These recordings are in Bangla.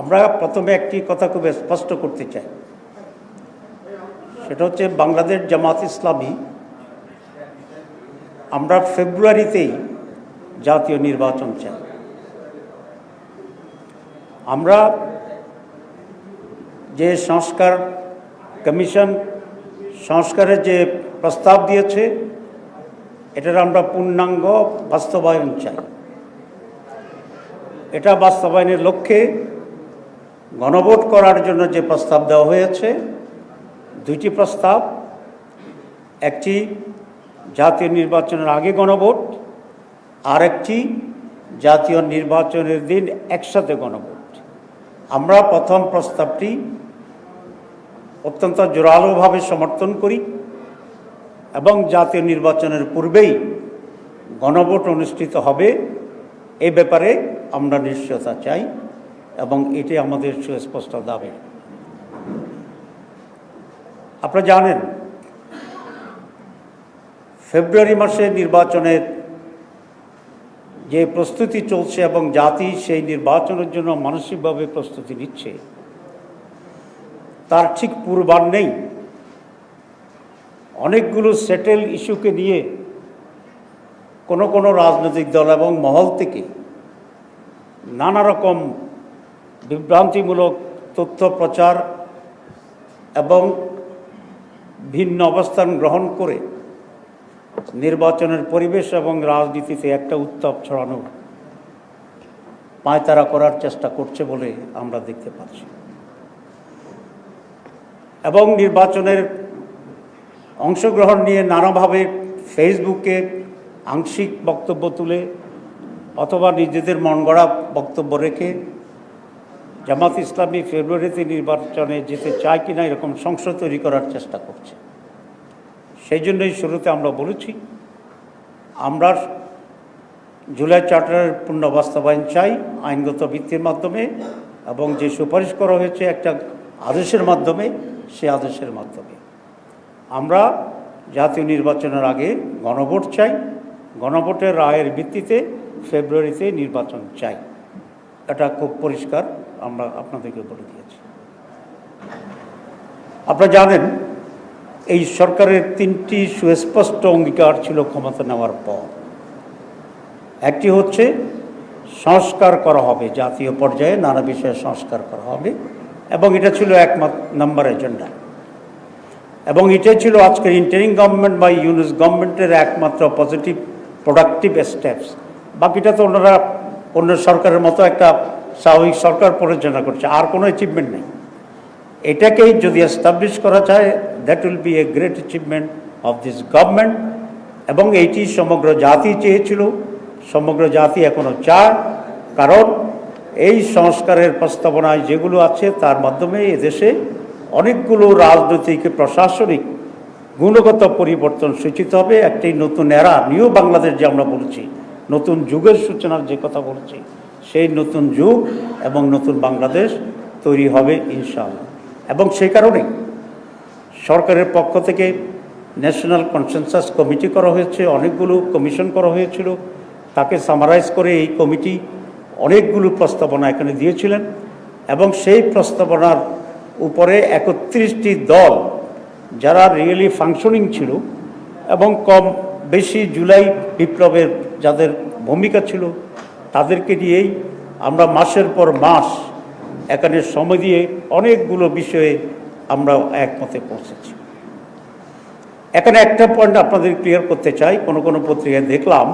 আমরা প্রথমে একটি কথা খুব স্পষ্ট করতে চাই। সেটা হচ্ছে বাংলাদেশ জামাত ইসলামী, আমরা ফেব্রুয়ারিতেই জাতীয় নির্বাচন চাই। আমরা যে সংস্কার কমিশন সংস্কারের যে প্রস্তাব দিয়েছে, এটার আমরা পূর্ণাঙ্গ বাস্তবায়ন চাই। এটা বাস্তবায়নের লক্ষ্যে গণভোট করার জন্য যে প্রস্তাব দেওয়া হয়েছে, দুইটি প্রস্তাব, একটি জাতীয় নির্বাচনের আগে গণভোট আর একটি জাতীয় নির্বাচনের দিন একসাথে গণভোট। আমরা প্রথম প্রস্তাবটি অত্যন্ত জোরালোভাবে সমর্থন করি এবং জাতীয় নির্বাচনের পূর্বেই গণভোট অনুষ্ঠিত হবে। এ ব্যাপারে আমরা নিশ্চয়তা চাই। এবং এটি আমাদের সুস্পষ্ট দাবি। আপনারা জানেন, ফেব্রুয়ারি মাসে নির্বাচনের যে প্রস্তুতি চলছে এবং জাতি সেই নির্বাচনের জন্য মানসিকভাবে প্রস্তুতি নিচ্ছে, তার ঠিক পূর্বার নেই। অনেকগুলো সেটেল ইস্যুকে নিয়ে কোনো কোনো রাজনৈতিক দল এবং মহল থেকে নানা রকম বিভ্রান্তিমূলক তথ্য প্রচার এবং ভিন্ন অবস্থান গ্রহণ করে নির্বাচনের পরিবেশ এবং রাজনীতিতে একটা উত্তাপ ছড়ানোর পায়তারা করার চেষ্টা করছে বলে আমরা দেখতে পাচ্ছি। এবং নির্বাচনের অংশগ্রহণ নিয়ে নানাভাবে ফেসবুকে আংশিক বক্তব্য তুলে অথবা নিজেদের মন গড়া বক্তব্য রেখে জামাত ইসলামী ফেব্রুয়ারিতে নির্বাচনে যেতে চায় কিনা এরকম সংসদ তৈরি করার চেষ্টা করছে। সেই জন্যই শুরুতে আমরা বলেছি, আমরা জুলাই চার্টারের পূর্ণ বাস্তবায়ন চাই, আইনগত ভিত্তির মাধ্যমে এবং যে সুপারিশ করা হয়েছে একটা আদেশের মাধ্যমে, সে আদেশের মাধ্যমে। আমরা জাতীয় নির্বাচনের আগে গণভোট চাই, গণভোটের রায়ের ভিত্তিতে ফেব্রুয়ারিতে নির্বাচন চাই। এটা খুব পরিষ্কার। আমরা আপনাদেরকে বলে দিয়েছি। আপনারা জানেন, এই সরকারের তিনটি সুস্পষ্ট অঙ্গীকার ছিল ক্ষমতা নেওয়ার পর। একটি হচ্ছে, সংস্কার করা হবে, জাতীয় পর্যায়ে নানা বিষয়ে সংস্কার করা হবে, এবং এটা ছিল এক নম্বর এজেন্ডা। এবং এটাই ছিল আজকের ইন্টারিং গভর্নমেন্ট বা ইউনিস গভর্নমেন্টের একমাত্র পজিটিভ প্রোডাক্টিভ স্টেপস বাকিটা তো ওনারা, অন্য সরকারের মতো একটা স্বাভাবিক সরকার পরিচালনা করছে, আর কোনো অ্যাচিভমেন্ট নেই। এটাকেই যদি এস্টাবলিশ করা যায় that will be a great achievement of this government এবং এইটি সমগ্র জাতি চেয়েছিল, সমগ্র জাতি এখনও চায়, কারণ এই সংস্কারের প্রস্তাবনায় যেগুলো আছে, তার মাধ্যমে এদেশে অনেকগুলো রাজনৈতিক, প্রশাসনিক গুণগত পরিবর্তন সূচিত হবে। একটি নতুন এরা নিউ বাংলাদেশ যে আমরা বলছি, নতুন যুগের সূচনার যে কথা বলছি সেই নতুন যুগ এবং নতুন বাংলাদেশ তৈরি হবে, ইনশাআল্লাহ। এবং সেই কারণে সরকারের পক্ষ থেকে ন্যাশনাল কনসেনসাস কমিটি করা হয়েছে, অনেকগুলো কমিশন করা হয়েছিল। তাকে সামারাইজ করে এই কমিটি অনেকগুলো প্রস্তাবনা এখানে দিয়েছিলেন এবং সেই প্রস্তাবনার উপরে একত্রিশটি দল যারা রিয়েলি ফাংশনিং ছিল এবং কম বেশি জুলাই বিপ্লবের যাদের ভূমিকা ছিল তাদেরকে দিয়েই আমরা মাসের পর মাস এখানে সময় দিয়ে অনেকগুলো বিষয়ে আমরা একমতে পৌঁছেছি। এখানে একটা পয়েন্ট আপনাদের ক্লিয়ার করতে চাই। কোনো কোনো পত্রিকায় দেখলাম,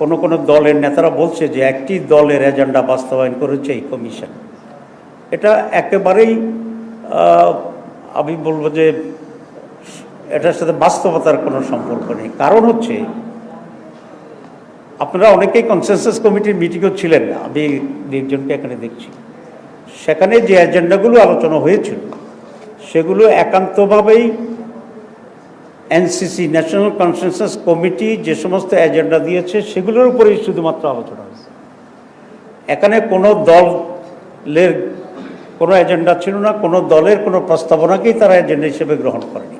কোনো কোনো দলের নেতারা বলছে যে একটি দলের এজেন্ডা বাস্তবায়ন করেছে এই কমিশন এটা একেবারেই আমি বলব যে এটার সাথে বাস্তবতার কোনো সম্পর্ক নেই। কারণ হচ্ছে আপনারা অনেকেই কনসেনসাস কমিটির মিটিংও ছিলেন না। আমি দু একজনকে এখানে দেখছি। সেখানে যে এজেন্ডাগুলো আলোচনা হয়েছিল, সেগুলো একান্তভাবেই এনসিসি ন্যাশনাল কনসেনসাস কমিটি যে সমস্ত এজেন্ডা দিয়েছে, সেগুলোর উপরেই শুধুমাত্র আলোচনা হয়েছে। এখানে কোনো দলের কোনো এজেন্ডা ছিল না, কোনো দলের কোনো প্রস্তাবনাকেই তারা এজেন্ডা হিসেবে গ্রহণ করেনি।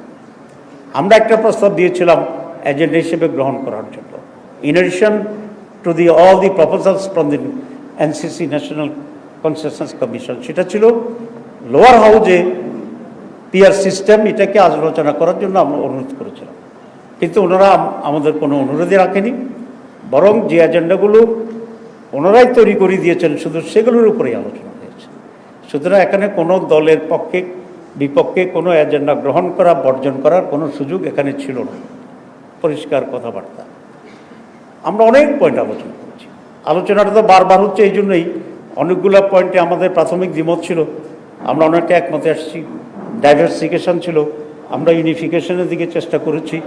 আমরা একটা প্রস্তাব দিয়েছিলাম এজেন্ডা হিসেবে গ্রহণ করার জন্য। In addition to the all the proposals from the NCC national concessions commission সেটা ছিল লোয়ার হাউজে পিআর সিস্টেম এটাকে আলোচনা করার জন্য আমরা অনুরোধ করেছিলাম। কিন্তু ওনারা আমাদের কোনো অনুরোধই রাখেনি, বরং যে এজেন্ডাগুলো ওনারাই তৈরি করে দিয়েছেন, শুধু সেগুলোর উপরেই আলোচনা হয়েছে। সুতরাং এখানে কোনো দলের পক্ষে, বিপক্ষে কোনো এজেন্ডা গ্রহণ করা, বর্জন করার কোনো সুযোগ এখানে ছিল না। পরিষ্কার কথাবার্তা। আমরা অনেক পয়েন্ট আলোচনা করেছি। আলোচনাটা তো বারবার হচ্ছে, এই জন্যই অনেকগুলো পয়েন্টে আমাদের প্রাথমিক দ্বিমত ছিল। আমরা অনেকটা একমতে আসছি। ডাইভার্সিফিকেশন ছিল। আমরা ইউনিফিকেশনের দিকে চেষ্টা করেছি।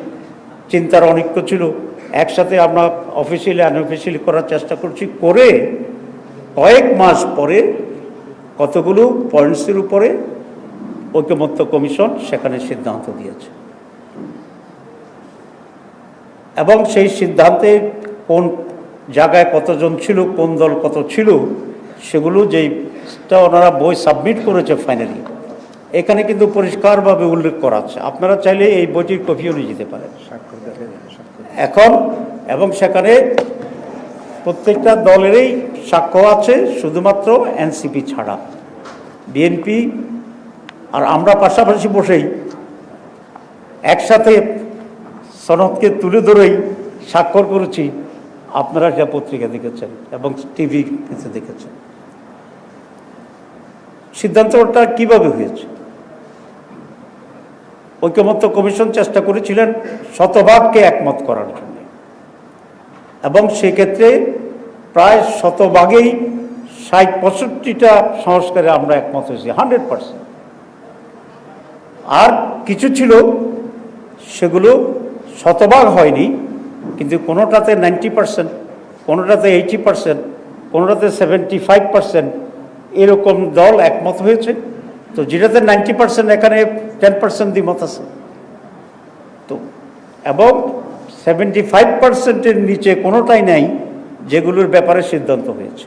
চিন্তার অনিক্য ছিল। একসাথে আমরা অফিসিয়ালি আনঅফিসিয়ালি করার চেষ্টা করছি। করে কয়েক মাস পরে কতগুলো পয়েন্টসের উপরে ঐকমত্য কমিশন সেখানে সিদ্ধান্ত দিয়েছে। এবং সেই সিদ্ধান্তে কোন জায়গায় কতজন ছিল কোন দল কত ছিল সেগুলো যেইটা ওনারা বই সাবমিট করেছে ফাইনালি এখানে কিন্তু পরিষ্কারভাবে উল্লেখ করা আছে। আপনারা চাইলে এই বইটির কপিও নিয়ে যেতে পারেন। এখন এবং সেখানে প্রত্যেকটা দলেরই সাক্ষ্য আছে শুধুমাত্র এনসিপি ছাড়া। বিএনপি আর আমরা পাশাপাশি বসেই একসাথে সনদকে তুলে ধরেই স্বাক্ষর করেছি। আপনারা যা পত্রিকা দেখেছেন এবং টিভি দেখেছেন। সিদ্ধান্তটা কীভাবে হয়েছে? ঐক্যমত্য কমিশন চেষ্টা করেছিলেন শতভাগকে একমত করার জন্য। এবং সেক্ষেত্রে প্রায় শতভাগেই ষাট পঁয়ষট্টিটা সংস্কারে আমরা একমত হয়েছি, হান্ড্রেড পার্সেন্ট। আর কিছু ছিল, সেগুলো শতভাগ হয়নি, কিন্তু কোনোটাতে নাইনটি পার্সেন্ট কোনোটাতে এইটি পার্সেন্ট কোনোটাতে সেভেন্টি ফাইভ পার্সেন্ট এরকম দল একমত হয়েছে। তো যেটাতে নাইনটি পার্সেন্ট এখানে টেন পার্সেন্ট দ্বিমত আছে। তো এবং সেভেন্টি ফাইভ পার্সেন্টের নিচে কোনোটাই নাই যেগুলোর ব্যাপারে সিদ্ধান্ত হয়েছে।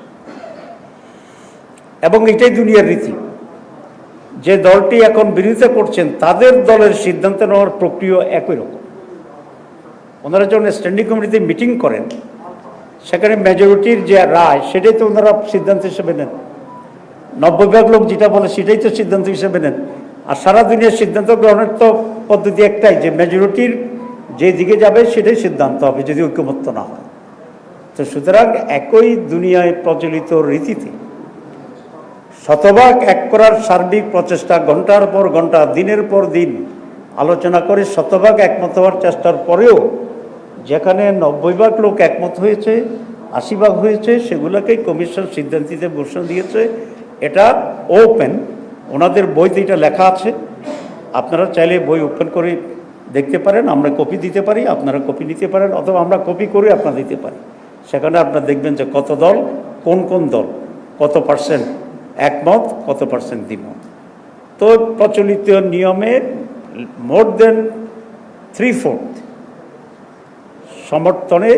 এবং এটাই দুনিয়ার রীতি। যে দলটি এখন বিরোধিতা করছেন, তাদের দলের সিদ্ধান্ত নেওয়ার প্রক্রিয়া একই রকম। ওনারা যখন স্ট্যান্ডিং কমিটিতে মিটিং করেন, সেখানে মেজরিটির যে রায়, সেটাই তো ওনারা সিদ্ধান্ত হিসেবে নেন। নব্বই ভাগ লোক যেটা বলে, সেটাই তো সিদ্ধান্ত হিসেবে নেন। আর সারা দুনিয়ার সিদ্ধান্ত গ্রহণের তো পদ্ধতি একটাই, যে মেজরিটির যে দিকে যাবে, সেটাই সিদ্ধান্ত হবে, যদি ঐক্যমত্য না হয়। তো সুতরাং একই দুনিয়ায় প্রচলিত রীতিতে শতভাগ এক করার সার্বিক প্রচেষ্টা ঘণ্টার পর ঘণ্টা, দিনের পর দিন আলোচনা করে শতভাগ একমত হওয়ার চেষ্টার পরেও যেখানে নব্বই ভাগ লোক একমত হয়েছে, আশি ভাগ হয়েছে, সেগুলোকেই কমিশন সিদ্ধান্তিতে ঘোষণা দিয়েছে। এটা ওপেন ওনাদের বইতে এটা লেখা আছে। আপনারা চাইলে বই ওপেন করে দেখতে পারেন, আমরা কপি দিতে পারি, আপনারা কপি নিতে পারেন, অথবা আমরা কপি করে আপনারা দিতে পারি। সেখানে আপনারা দেখবেন যে কত দল, কোন কোন দল, কত পার্সেন্ট একমত, কত পার্সেন্ট দ্বিমত। তো প্রচলিত নিয়মে মোর দেন থ্রি ফোর্থ সমর্থনে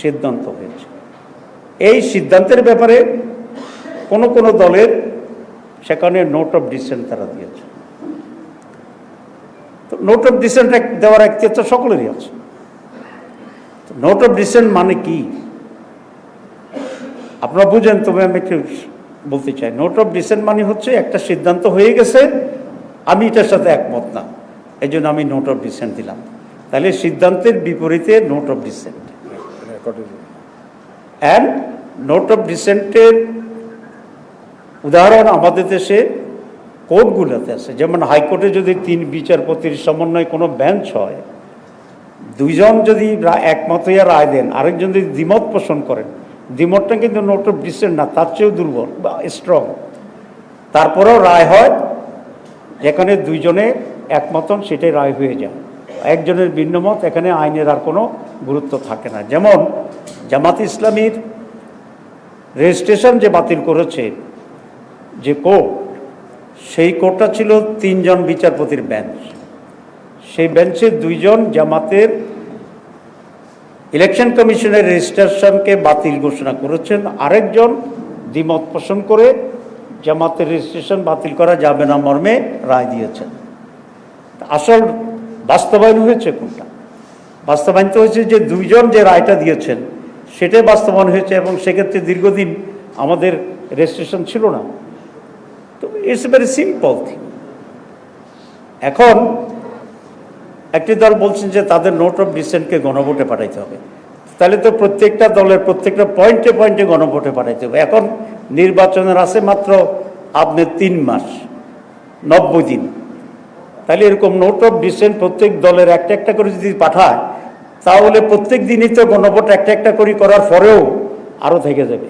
সিদ্ধান্ত হয়েছে। এই সিদ্ধান্তের ব্যাপারে কোনো কোনো দলের সেখানে নোট অফ ডিসেন্ট তারা দিয়েছে। তো নোট অফ ডিসেন্ট দেওয়ার একটিত্ব সকলেরই আছে। নোট অফ ডিসেন্ট মানে কি? আপনারা বুঝেন, তবে আমি একটু বলতে চাই। নোট অফ ডিসেন্ট মানে হচ্ছে একটা সিদ্ধান্ত হয়ে গেছে, আমি এটার সাথে একমত না। এই জন্য আমি নোট অফ ডিসেন্ট দিলাম। তাহলে সিদ্ধান্তের বিপরীতে note of dissent and note of ডিসেন্টের উদাহরণ আমাদের দেশে কোর্টগুলোতে আছে। যেমন হাইকোর্টে যদি তিন বিচারপতির সমন্বয়ে কোনো বেঞ্চ হয়, দুইজন যদি একমত হইয়া রায় দেন, আরেকজন যদি দ্বিমত পোষণ করেন, দ্বিমতটা কিন্তু নোট অফ ডিসেন্ট না, তার চেয়েও দুর্বল বা স্ট্রং তারপরেও রায় হয়, যেখানে দুইজনে একমতন সেটাই রায় হয়ে যায়। একজনের ভিন্নমত, এখানে আইনের আর কোনো গুরুত্ব থাকে না। যেমন, জামাত ইসলামীর রেজিস্ট্রেশন যে বাতিল করেছে, যে কোর্ট, সেই কোর্টটা ছিল তিনজন বিচারপতির বেঞ্চ। সেই বেঞ্চে দুইজন জামাতের ইলেকশন কমিশনের রেজিস্ট্রেশনকে বাতিল ঘোষণা করেছেন। আরেকজন দ্বিমত পোষণ করে জামাতের রেজিস্ট্রেশন বাতিল করা যাবে না মর্মে রায় দিয়েছেন। আসল বাস্তবায়ন হয়েছে কোনটা? বাস্তবায়ন তো হয়েছে যে দুইজন যে রায়টা দিয়েছেন, সেটাই বাস্তবায়ন হয়েছে এবং সেক্ষেত্রে দীর্ঘদিন আমাদের রেজিস্ট্রেশন ছিল না। তো ইটস ভেরি সিম্পল থিং এখন একটি দল বলছেন যে তাদের নোট অফ ডিসেন্টকে গণভোটে পাঠাইতে হবে। তাহলে তো প্রত্যেকটা দলের প্রত্যেকটা পয়েন্টে পয়েন্টে গণভোটে পাঠাইতে হবে। এখন নির্বাচনের আছে মাত্র আপনার তিন মাস, নব্বই দিন। তাহলে এরকম নোট অফ ডিসেন্ট প্রত্যেক দলের একটা একটা করে যদি পাঠায়, তাহলে প্রত্যেক দিনই তো গণভোট একটা একটা করে করার পরেও আরও থেকে যাবে।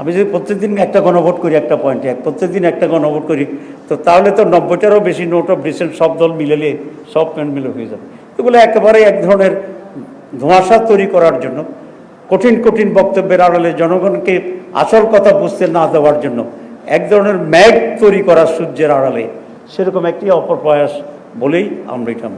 আমি যদি প্রত্যেকদিন একটা গণভোট করি একটা পয়েন্টে প্রত্যেকদিন একটা গণভোট করি, তো তাহলে তো নব্বইটারও বেশি নোট অফ ডিসেন্ট সব দল মিলেলে সব প্যান্ট মিলে হয়ে যাবে। এগুলো একেবারে এক ধরনের ধোঁয়াশা তৈরি করার জন্য, কঠিন কঠিন বক্তব্যের আড়ালে জনগণকে আসল কথা বুঝতে না দেওয়ার জন্য এক ধরনের ম্যাগ তৈরি করা সূর্যের আড়ালে সেরকম একটি অপপ্রয়াস বলেই আমরা এটা